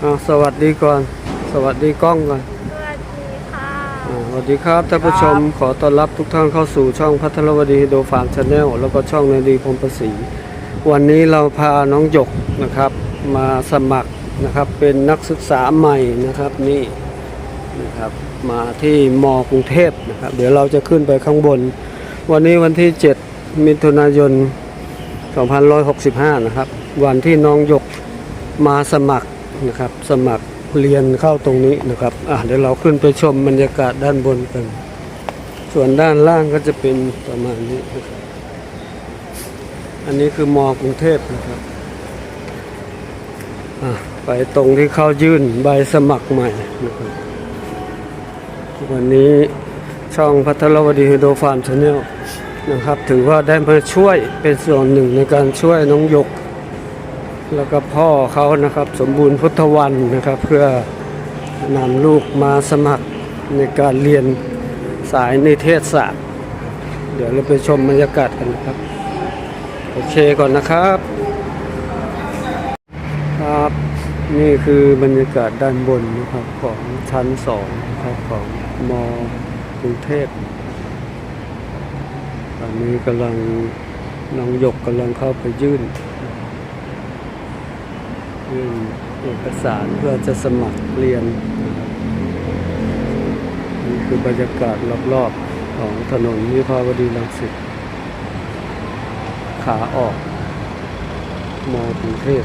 เอาสวัสดีก่อน สวัสดีกล้องก่อนสวัสดีค่ะอ่าสวัสดีครับท่านผู้ชมขอต้อนรับทุกท่านเข้าสู่ช่องพัทรวดีโดฟาร์มชาแนลแล้วก็ช่องนาดีพรหมประสีวันนี้เราพาน้องหยกนะครับมาสมัครนะครับเป็นนักศึกษาใหม่นะครับนี่นะครับมาที่มกรุงเทพนะครับเดี๋ยวเราจะขึ้นไปข้างบน วันนี้วันที่ 7 มิถุนายน 2565 นะครับ วันที่น้องหยกมาสมัคร นะครับ สมัครเรียนเข้าตรงนี้นะครับอะเดี๋ยวเราขึ้นไปชมบรรยากาศด้านบนกัน ส่วนด้านล่างก็จะเป็นประมาณนี้นะครับอันนี้คือมอกรุงเทพนะครับอะไปตรงที่เข้ายื่นใบสมัครใหม่นะครับวันนี้ช่องพัทรวดีไฮโดรฟาร์มชาแนลนะครับ ถือว่าได้มาช่วยเป็นส่วนหนึ่งในการช่วยน้องหยก แล้วก็พ่อเขานะครับ สมบูรณ์พุทธวันนะครับ เพื่อนำลูกมาสมัครในการเรียนสายนิเทศศาสตร์ เดี๋ยวเราไปชมบรรยากาศกันนะครับ โอเคก่อนนะครับ ครับนี่คือบรรยากาศด้านบนนะครับของชั้นสองนะครับของมกรุงเทพตอนนี้กำลังน้องหยกกำลังเข้าไปยื่น ยื่นเอกสารเพื่อจะสมัครเรียน นี่คือบรรยากาศรอบๆของถนนวิภาวดีรังสิตขาออกมอกรุงเทพ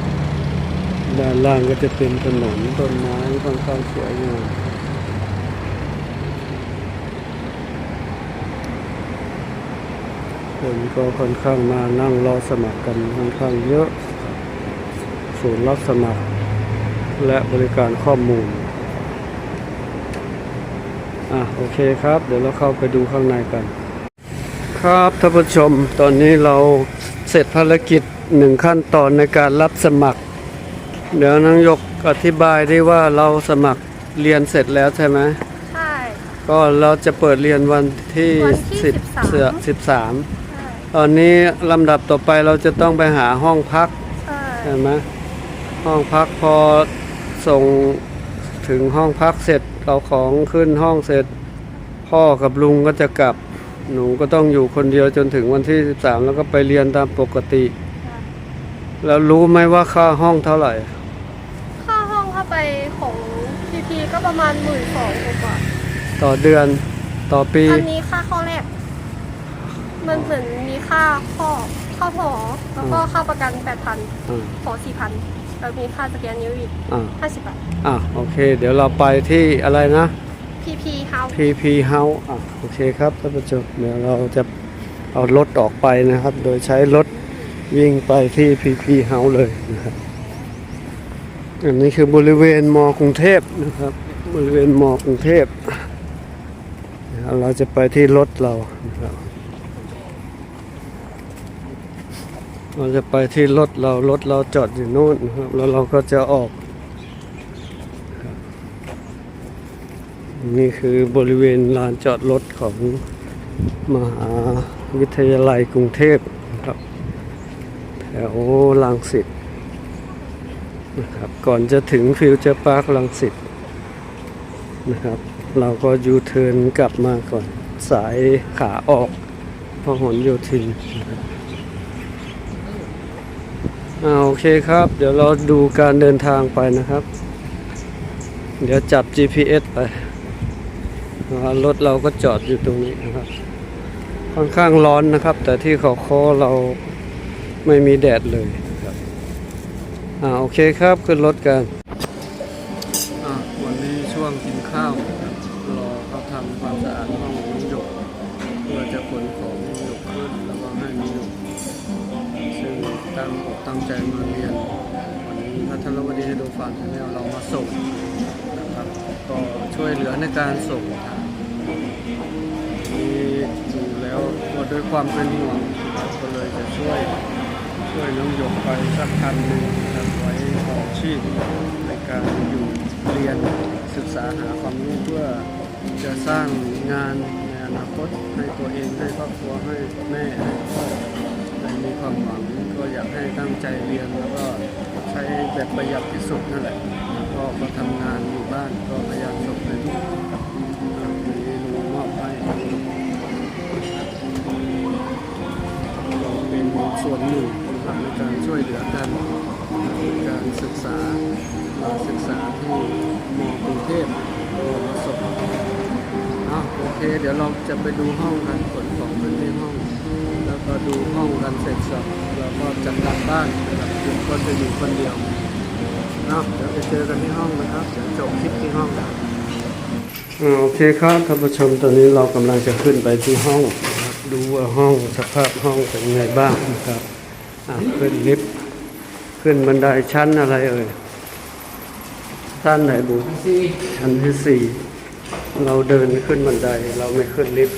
ด้านล่างก็จะเป็นถนนต้นไม้ค่อนข้างสวยงามคนก็ค่อนข้างมานั่งรอสมัครกันค่อนข้างเยอะ ศูนย์รับสมัครและบริการข้อมูล อะโอเคครับ เดี๋ยวเราเข้าไปดูข้างในกัน ครับท่านผู้ชมตอนนี้เราเสร็จภารกิจหนึ่งขั้นตอนในการรับสมัคร เดี๋ยวนางยกอธิบายได้ว่าเราสมัครเรียนเสร็จแล้วใช่ไหมใช่ ก็เราจะเปิดเรียนวันที่วันที่สิบ13เสือสิบสามใช่ตอนนี้ลำดับต่อไปเราจะต้องไปหาห้องพักใช่ ใช่ไหม ห้องพักพอส่งถึงห้องพักเสร็จเอาของขึ้นห้องเสร็จ พ่อกับลุงก็จะกลับ หนูก็ต้องอยู่คนเดียวจนถึงวันที่ 13 แล้วก็ไปเรียนตามปกติ แล้วรู้ไหมว่าค่าห้องเท่าไหร่ ค่าห้องเข้าไปของพีพีก็ประมาณหมื่นสองกว่าต่อเดือนต่อปี อันนี้ค่าข้อแรก มันเหมือนมีค่าข้อข้าหอแล้วก็ค่าประกันแปดพันอ่าหอสี่พัน แล้วมีค่าสแกนนิ้วอีกอ่าห้าสิบบาท อ่าโอเค เดี๋ยวเราไปที่อะไรนะพีพีเฮา PP House อะโอเคครับท่านผู้ชมเดี๋ยวเราจะเอารถออกไปนะครับ โดยใช้รถวิ่งไปที่ PP House เลยนะครับอันนี้คือบริเวณมกรุงเทพนะครับ บริเวณมกรุงเทพเดี๋ยวเราจะไปที่รถเรานะครับ เราจะไปที่รถเรารถเราจอดอยู่โน่นครับแล้วเราก็จะออก นี่คือบริเวณลานจอดรถของมหาวิทยาลัยกรุงเทพนะครับ แถวลังสิตนะครับก่อนจะถึงฟิวเจอร์พาร์คลังสิตนะครับ เราก็ยูเทิร์นกลับมาก่อนสายขาออกพหลโยธินนะครับ โอเคครับ เดี๋ยวเราดูการเดินทางไปนะครับ เดี๋ยวจับ GPS ไปรถเราก็จอดอยู่ตรงนี้นะครับ ค่อนข้างร้อนนะครับ แต่ที่เขาคอเราไม่มีแดดเลยครับอ่าโอเคครับขึ้นรถกัน ตั้งอกตั้งใจมาเรียน วันนี้พัทรวดีให้ดูฟาร์มแนลเรามาส่งนะครับ ก็ช่วยเหลือในการส่งที่ดูแล้วก็ด้วยความเป็นห่วงก็เลยจะช่วยช่วยน้องหยกไปสักคันหนึ่งนะไว้ของชีพในการอยู่เรียนศึกษาหาความรู้เพื่อจะสร้างงานในอนาคตให้ตัวเองให้ครอบครัวให้แม่ให้พ่อ มีความหวังก็อยากให้ตั้งใจเรียนแล้วก็ใช้แบบประหยัดที่สุดนั่นแหละพ่อก็ทำงานอยู่บ้านก็พยายามส่งไปทุกนนี้ลุงมอบให้ก็เป็นส่วนหนึ่งนะครับในการช่วยเหลือกันการศึกษามาศึกษาที่มกรุงเทพมรสพอ้าวโอเค เดี๋ยวเราจะไปดูห้องกันขนของขึ้นที่ห้อง ก็ดูห้องกันเสร็จสับแล้วก็จัดการบ้านนะครับลุงก็จะอยู่คนเดียวเนาะเดี๋ยวไปเจอกันที่ห้องนะครับเดี๋ยวจบคลิปที่ห้องกันโอเคครับท่านผู้ชมตอนนี้เรากำลังจะขึ้นไปที่ห้อง ดูว่าห้องสภาพห้องเป็นยังไงบ้างนะครับขึ้นลิฟต์ขึ้นบันไดชั้นอะไรเอ่ยชั้นไหนบุชั้นที่สี่เราเดินขึ้นบันไดเราไม่ขึ้นลิฟต์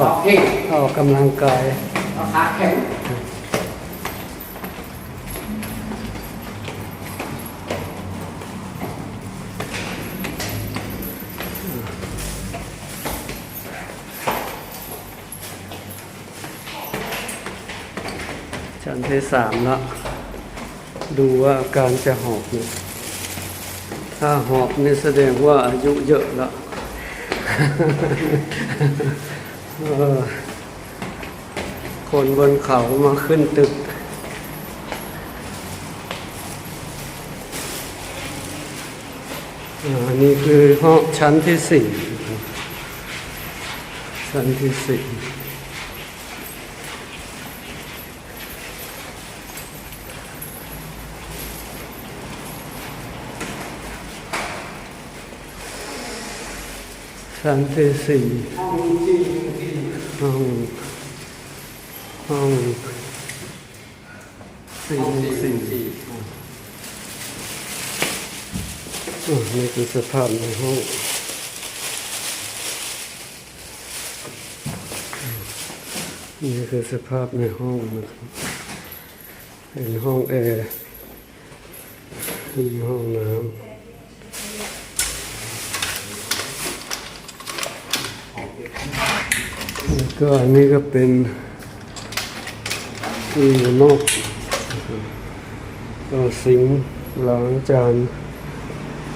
ออกออกกำลังกายขาแข็งชั้นที่สามแล้วดูว่าอาการจะหอบเนี่ยถ้าหอบนี่แสดงว่าอายุเยอะแล้วเออ คนบนเขามาขึ้นตึกอานี่คือห้องชั้นที่สี่ชั้นที่สี่ชั้นที่สี่ ห้องห้องสี่สี่อ่นี่คือสภาพในห้องนี่คือสภาพในห้องนะครับเป็นห้องแอร์มีห้องน้ำ แล้ว ก็อันนี้ก็เป็นที่นอกก็สิงค์ล้างจาน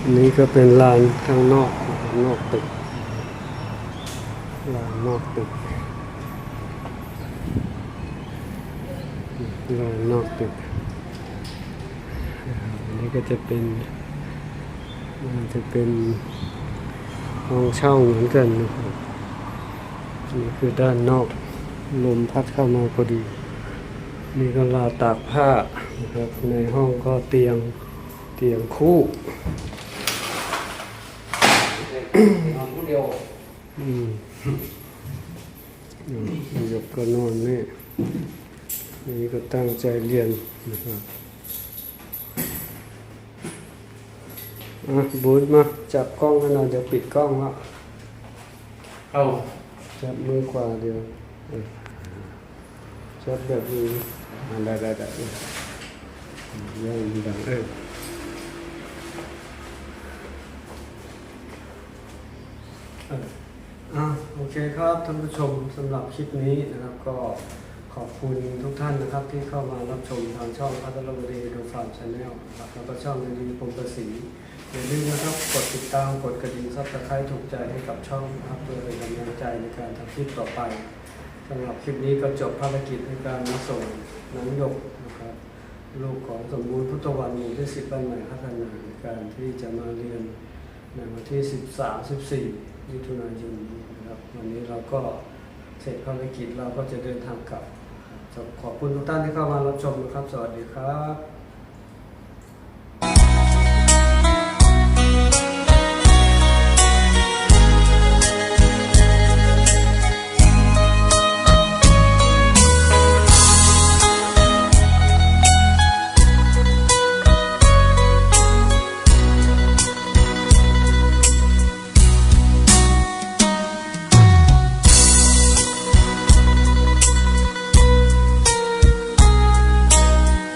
อันนี้ก็เป็นลานข้างนอกนะครับนอกตึกลานนอกตึกลานนอกตึกอันนี้ก็จะเป็นจะเป็นห้องเช่าเหมือนกันนะครับ นี่คือด้านนอก ลมพัดเข้ามาพอดี นี่ก็ลาตากผ้านะครับ ในห้องก็เตียงเตียงคู่นอนผู้เดียวอืมอืมหยกก็นอนนี่นี่ก็ตั้งใจเรียนนะครับอะบูธมา จับกล้องให้หน่อยเดี๋ยวปิดกล้องแล้วเอา จับมือขวาเดียวเออจับแบบนี้ได้ได้ได้เอยังดังเอออออะโอเคครับท่านผู้ชมสำหรับคลิปนี้นะครับก็ขอบคุณทุกท่านนะครับที่เข้ามารับชมทางช่องพัทรบดีดูฟาร์มชาแนลนะครับแล้วก็ช่องดีผมประสี อย่าลืมนะครับกดติดตามกดกระดิ่งซับสไครต์ถูกใจให้กับช่องนะครับเพื่อเป็นกำลังใจในการทำคลิปต่อไปสำหรับคลิปนี้ก็จบภารกิจในการมาส่งน้องหยกนะครับลูกของสมบูรณ์พุทธวันหมู่ที่สิบบ้านใหม่พัฒนาในการที่จะมาเรียนในวันที่ 13 14มิถุนายนนี้นะครับวันนี้เราก็เสร็จภารกิจเราก็จะเดินทางกลับครับขอบคุณทุกท่านที่เข้ามารับชมนะครับ สวัสดีครับ